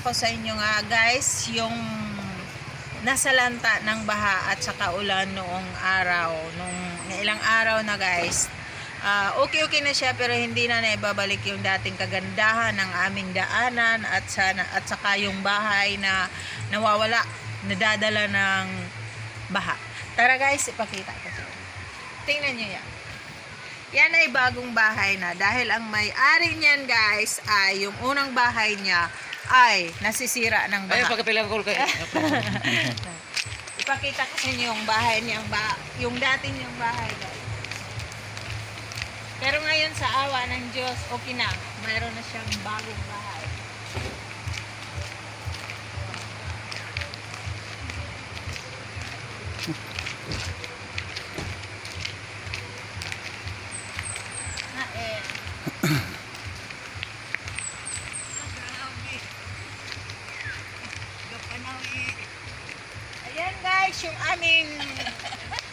ipapakita ko sa inyo nga guys yung nasa lanta ng baha at saka ulan noong araw. Nung ilang araw na guys. Ah, okay okay na siya pero hindi na naibabalik yung dating kagandahan ng aming daanan at sana at saka yung bahay na nawawala nadadala ng baha. Tara guys ipakita ko. Tingnan nyo yan yan ay bagong bahay na dahil ang may-ari niyan guys ay yung unang bahay niya ay nasisira ng baha. pagkapilang ko kayo. Ipakita ko sa inyo yung bahay niyang ba yung dati niyang bahay guys. Pero ngayon sa awa ng Diyos, okay na. Mayroon na siyang bagong bahay. Ayan guys, yung aming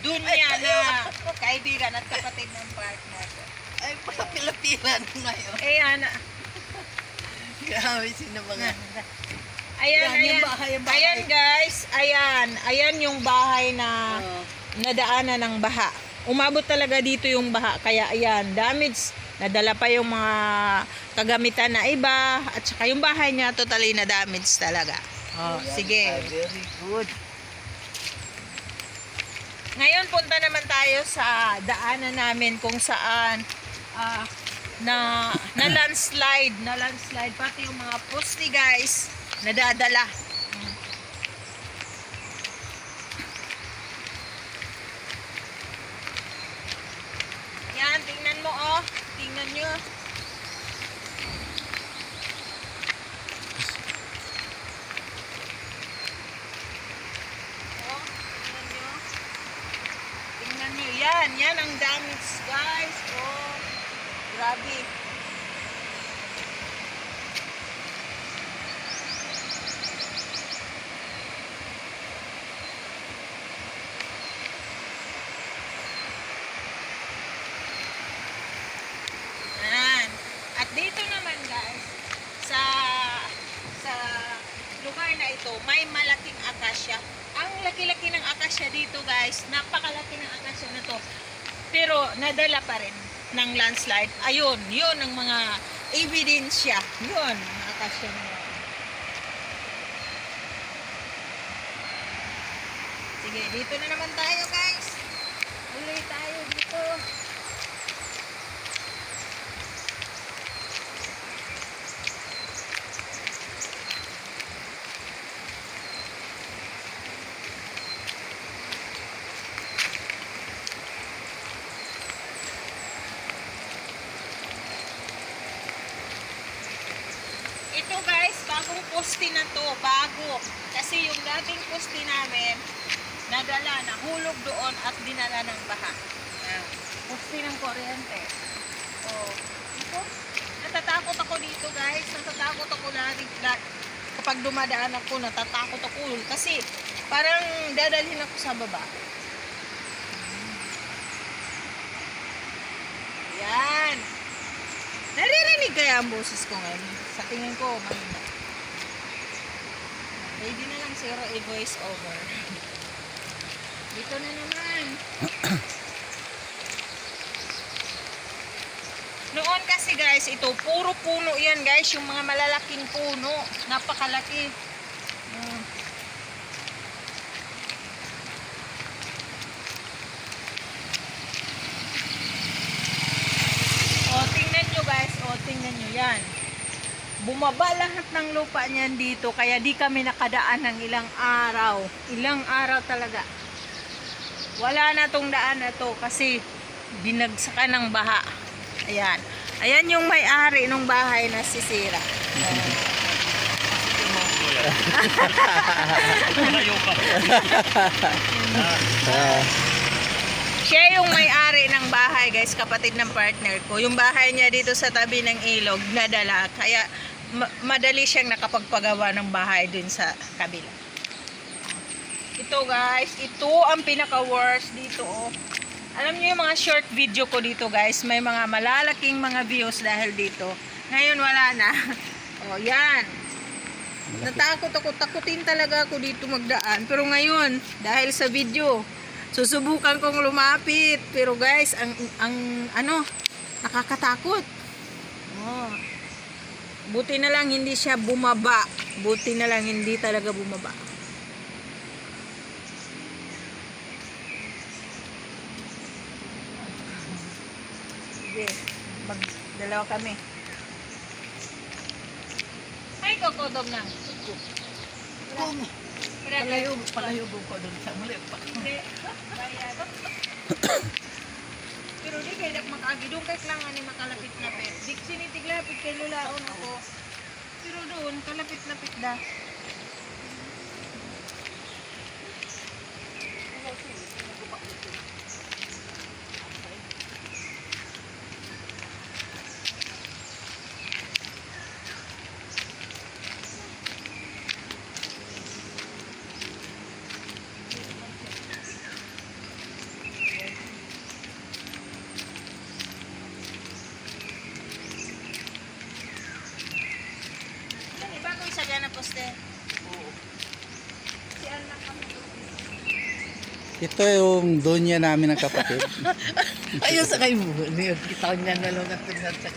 dunya na kaibigan at kapatid ng partner. Ay, pila-pila na yun. Ayan. Grabe, sino mga... Ayan, Yan, yung ayan. bahay, bahay. Ayan guys, ayan. Ayan yung bahay na Oh. nadaanan ng baha. Umabot talaga dito yung baha. Kaya ayan, damage. Nadala pa yung mga kagamitan na iba. At saka yung bahay niya totally na damage talaga. Oh, sige. Ah, very good. Ngayon punta naman tayo sa daanan namin kung saan ah, na na landslide, na landslide pati yung mga poste guys nadadala. Yan, tingnan mo oh. Tingnan nyo. Oh, tingnan nyo. Tingnan nyo, yan, yan ang damage guys. Oh, grabe. Yan. At dito naman guys, sa sa lugar na ito, may malaking akasya. Ang laki-laki ng akasya dito guys, napakalaki ng akasya. Pero nadala pa rin ng landslide. Ayun, yun ang mga ebidensya. Yun, na yun. Sige, dito na naman tayo guys. Uli tayo dito. Ito guys, bagong poste na to, bago. Kasi yung dating poste namin, nadala, nahulog doon at dinala ng baha. Ayan. Poste ng kuryente. Oh, ito, natatakot ako dito guys, natatakot ako lagi, la- kapag dumadaan ako, natatakot ako kasi parang dadalhin ako sa baba. Yan. Naririnig kaya ang boses ko ngayon? Sa tingin ko, mahina. Pwede na lang zero a voice over. Dito na naman. Noon kasi guys, ito puro puno yan guys, yung mga malalaking puno. Napakalaki. Mm. O, tingnan nyo guys. O, tingnan nyo yan. Bumaba lahat ng lupa niyan dito. Kaya di kami nakadaan ng ilang araw. Ilang araw talaga. Wala na tong daan na to kasi binagsakan ng baha. Ayan. Ayan yung may-ari ng bahay na sisira. Layo. Siya yung may-ari ng bahay, guys, kapatid ng partner ko. Yung bahay niya dito sa tabi ng ilog, nadala. Kaya ma- madali siyang nakapagpagawa ng bahay dun sa kabila. Ito guys, ito ang pinaka-worst dito. Oh. Alam niyo yung mga short video ko dito guys, may mga malalaking mga views dahil dito. Ngayon wala na. Oh, yan. Natakot ako, takutin talaga ako dito magdaan. Pero ngayon, dahil sa video, susubukan kong lumapit. Pero guys, ang, ang ano, nakakatakot. Oh. Buti na lang hindi siya bumaba. Buti na lang hindi talaga bumaba. Sige, magdalawa kami. Ay, kokodom na. Kung palayo, palayo ko doon sa muli pa. Pero di kay dak makaagi doon kay kailangan ni makalapit na pet. Di sinitiglapit kay lulaon ako. Pero doon kalapit-lapit da. Yan, iba ko isa dyan na poste. Si anak kami. Ito yung donya namin ng kapatid. Ayun sa kayo kita ko niyan na lang at tingnan sa...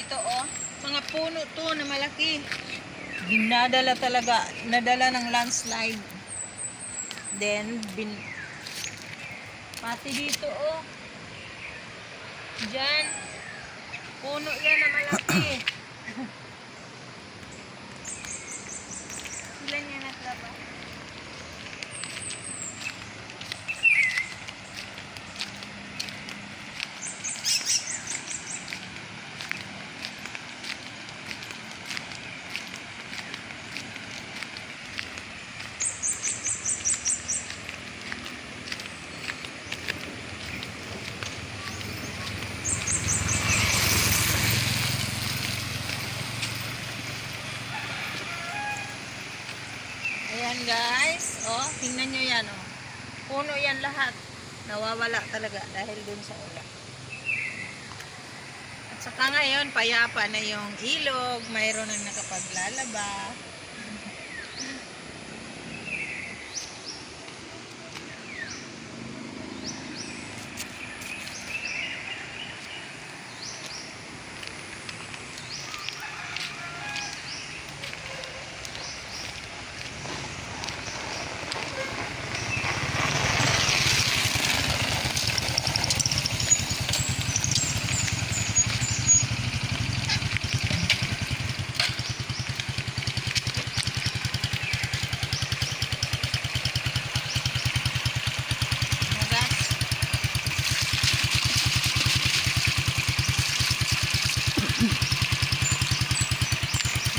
Ito oh, mga puno to na malaki. Dinadala talaga, nadala ng landslide. Then, bin... Pati dito oh. Diyan. Puno yan na malaki. Sila niya natrapa. Ayan guys, oh, tingnan nyo yan oh. Puno yan lahat. Nawawala talaga dahil dun sa ulan. At saka ngayon, payapa na yung ilog, mayroon na nakapaglalaba. Magas.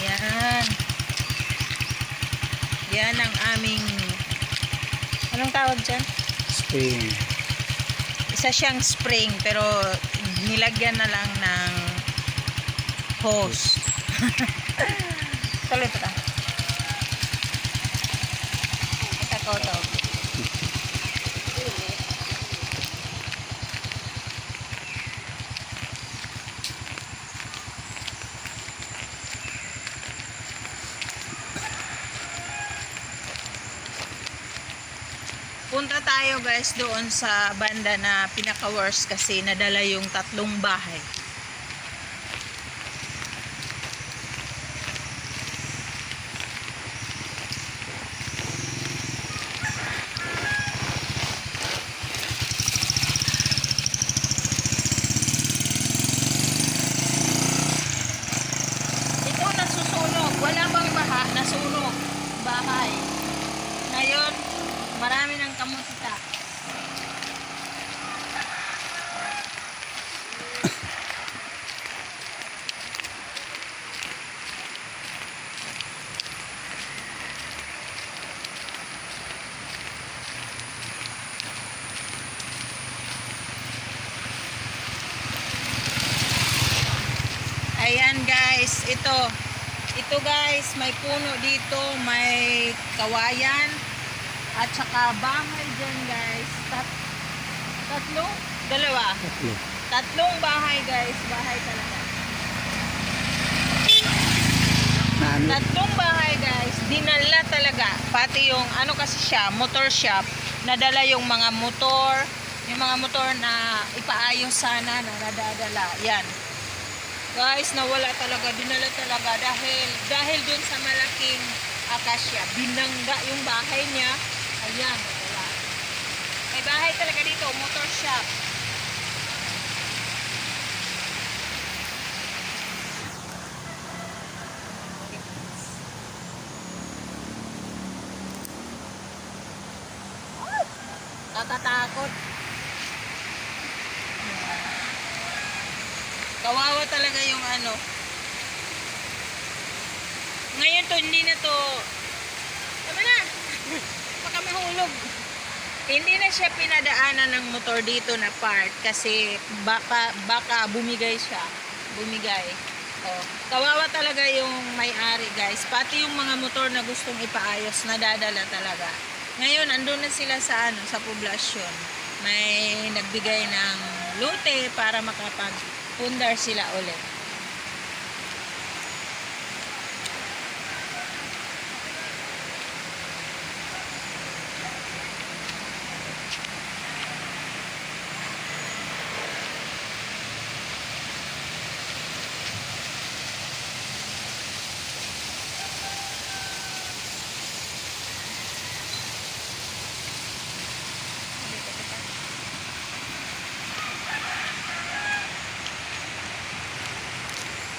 Yan. Yan ang aming anong tawag dyan? Spring. Isa siyang spring pero nilagyan na lang ng hose. Tuloy pa ta. Ito ko to. Punta tayo guys doon sa banda na pinaka-worst kasi nadala yung tatlong bahay. Ito nasusunog. Wala bang baha? Nasunog. Bahay. Marami ng kamutita. Ayan guys, ito. Ito guys, may puno dito, may kawayan. At saka bahay dyan guys. Tat tatlo? Dalawa. Tatlo. Tatlong bahay guys. Bahay talaga. Ano? Tatlong bahay guys. Dinala talaga. Pati yung ano kasi siya, motor shop. Nadala yung mga motor. Yung mga motor na ipaayos sana na nadadala. Yan. Guys, nawala talaga. Dinala talaga dahil dahil dun sa malaking akasya. Binangga yung bahay niya. Ayan, wala. May bahay talaga dito, motor shop. Kakatakot. Kawawa talaga yung ano. Ngayon to, hindi na to. Mahulog. Hindi na siya pinadaanan ng motor dito na part kasi baka, baka bumigay siya. Bumigay. Oh, kawawa talaga yung may-ari guys. Pati yung mga motor na gustong ipaayos, nadadala talaga. Ngayon, andun na sila sa ano, sa poblasyon. May nagbigay ng lute para makapag-pundar sila ulit.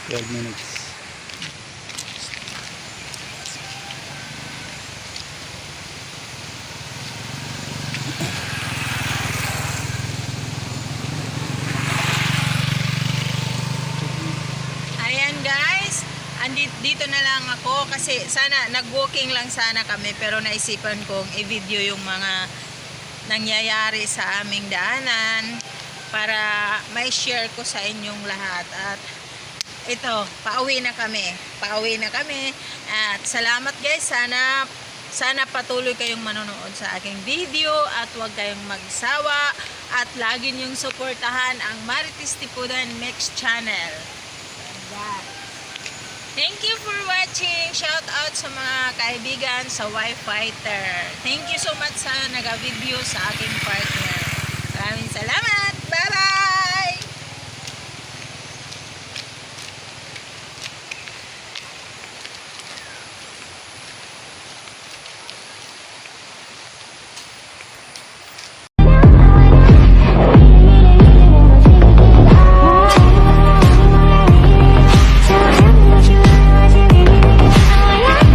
Twelve minutes. Ayan guys, andit dito na lang ako kasi sana nag-walking lang sana kami pero naisipan kong i-video yung mga nangyayari sa aming daanan para may share ko sa inyong lahat at ito, pauwi na kami. Pauwi na kami. At salamat guys. Sana sana patuloy kayong manonood sa aking video at huwag kayong magsawa at lagi niyong suportahan ang Marites Tipudan Mix Channel. Thank you for watching. Shout out sa mga kaibigan sa Wi-Fighter. Thank you so much sa nag-video sa aking partner.